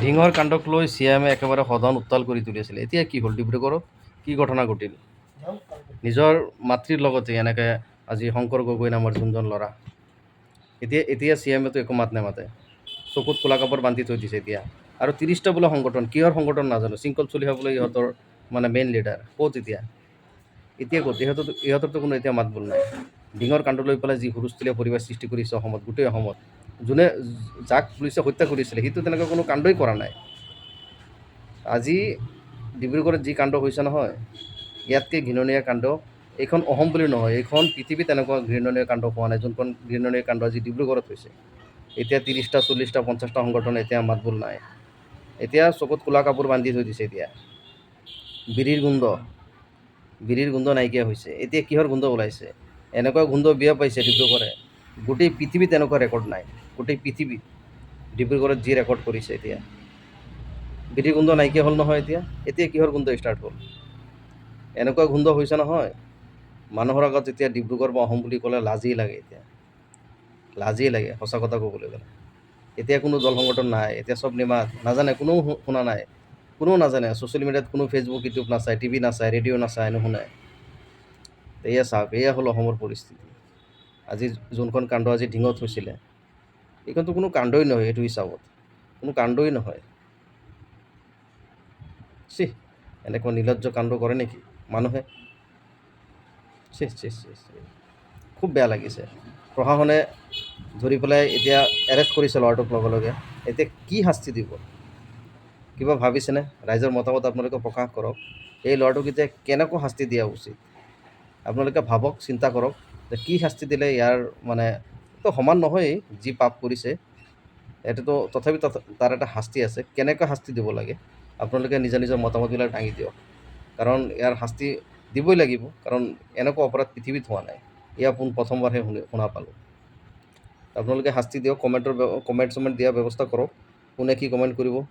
ঢিঙৰ কাণ্ডক লৈ C M একেবাৰে সদন উত্তাল কৰি তুলিছিলে এতিয়া কি হ'ল ডিব্ৰুগড়ত? কি ঘটনা ঘটিল? নিজৰ মাতৃৰ লগতে এনেকৈ আজি শংকৰ গগৈ নামৰ যোনজন ল'ৰা। এতিয়া এতিয়া চি এম এটো একো মাত নেমাতে। চকুত ক'লা কাপোৰ বান্ধি থৈ দিছে এতিয়া। আৰু ত্ৰিছটা বোলে সংগঠন, কিহৰ সংগঠন নাজানো? শৃংখল চলিহা বোলে ইহঁতৰ মানে মেইন লিডাৰ ক'ত এতিয়া? এতিয়া ক'ত? ইহঁতৰ, ইহঁতৰতো কোনো এতিয়া মাত বোল নাই। ডিঙৰ কাণ্ড লৈ পেলাই যি হুলস্থুলীয়া পৰিৱেশ সৃষ্টি কৰিছে অসমত, গোটেই অসমত। যোনে যাক পুলিচে হত্যা কৰিছিলে সিটো তেনেকুৱা কোনো কাণ্ডই কৰা নাই। আজি ডিব্ৰুগড়ত যি কাণ্ড হৈছে নহয়, ইয়াতকৈ ঘৃণনীয় কাণ্ড, এইখন অসম বুলি নহয়, এইখন পৃথিৱীত তেনেকুৱা ঘৃণনীয় কাণ্ড হোৱা নাই, যোনখন ঘৃণনীয় কাণ্ড আজি ডিব্ৰুগড়ত হৈছে। এতিয়া ত্ৰিছটা চল্লিছটা পঞ্চাছটা সংগঠন এতিয়া মাতবোল নাই। এতিয়া চকুত ক'লা কাপোৰ বান্ধি থৈ দিছে এতিয়া। বিৰিৰ গোন্ধ বিৰিৰ গোন্ধ নাইকিয়া হৈছে। এতিয়া কিহৰ গোন্ধ ওলাইছে? এনেকুৱা গোন্ধ বিয়া পাইছে ডিব্ৰুগড়ে। গোটেই পৃথিৱীত এনেকুৱা ৰেকৰ্ড নাই গোটেই পৃথিৱীত ডিব্ৰুগড়ত যি ৰেকৰ্ড কৰিছে এতিয়া। বিৰিৰ গোন্ধ নাইকিয়া হ'ল নহয় এতিয়া এতিয়া কিহৰ গোন্ধ ষ্টাৰ্ট হ'ল? এনেকুৱা গোন্ধ হৈছে নহয়, মানুহৰ আগত এতিয়া ডিব্ৰুগড় বা অসম বুলি ক'লে লাজেই লাগে এতিয়া। লাজেই লাগে, সঁচা কথা ক'বলৈ গ'লে। এতিয়া কোনো দল সংগঠন নাই, এতিয়া চব নিমাত, নাজানে, কোনেও শু- শুনা নাই। কোনেও নাজানে ছ'চিয়েল মিডিয়াত কোনো ফেচবুক ইউটিউব নাচায় টিভি নাচায় ৰেডিঅ' নাচায় নুশুনে এয়া চাওক, এয়া হ'ল অসমৰ পৰিস্থিতি। আজি যোনখন কাণ্ড আজি ঢিঙত হৈছিলে, এইখনতো কোনো কাণ্ডই নহয় এইটো হিচাপত। কোনো কাণ্ডই নহয়। চি এনেকুৱা নিৰ্লজ্জ কাণ্ড কৰে নেকি মানুহে? চি চি চি খুব বেয়া লাগিছে। প্ৰশাসনে ধৰি পেলাই এতিয়া এৰেষ্ট কৰিছে ল'ৰাটোক লগে লগে। এতিয়া কি শাস্তি দিব? কিবা ভাবিছেনে? ৰাইজৰ মতামত আপোনালোকে প্ৰকাশ কৰক। এই ল'ৰাটোক এতিয়া কেনেকুৱা শাস্তি দিয়া উচিত? আপোনালোকে ভাবক, চিন্তা কৰক। যে কি শাস্তি দিলে ইয়াৰ মানে তো সমান নহয়েই যি পাপ কৰিছে। এইটোতো তথাপি তথ- তাৰ এটা শাস্তি আছে। কেনেকুৱা শাস্তি দিব লাগে? আপোনালোকে নিজৰ নিজৰ মতামতবিলাক দাঙি দিয়ক। কাৰণ ইয়াৰ শাস্তি দিবই লাগিব। কাৰণ এনেকুৱা অপৰাধ পৃথিৱীত হোৱা নাই। এয়া পোন প্ৰথমবাৰহে শুনি, শুনা পালোঁ। আপোনালোকে শাস্তি দিয়ক। কমেণ্টৰ কমেণ্ট চমেণ্ট দিয়াৰ ব্যৱস্থা কৰক। কোনে কি কমেণ্ট কৰিব?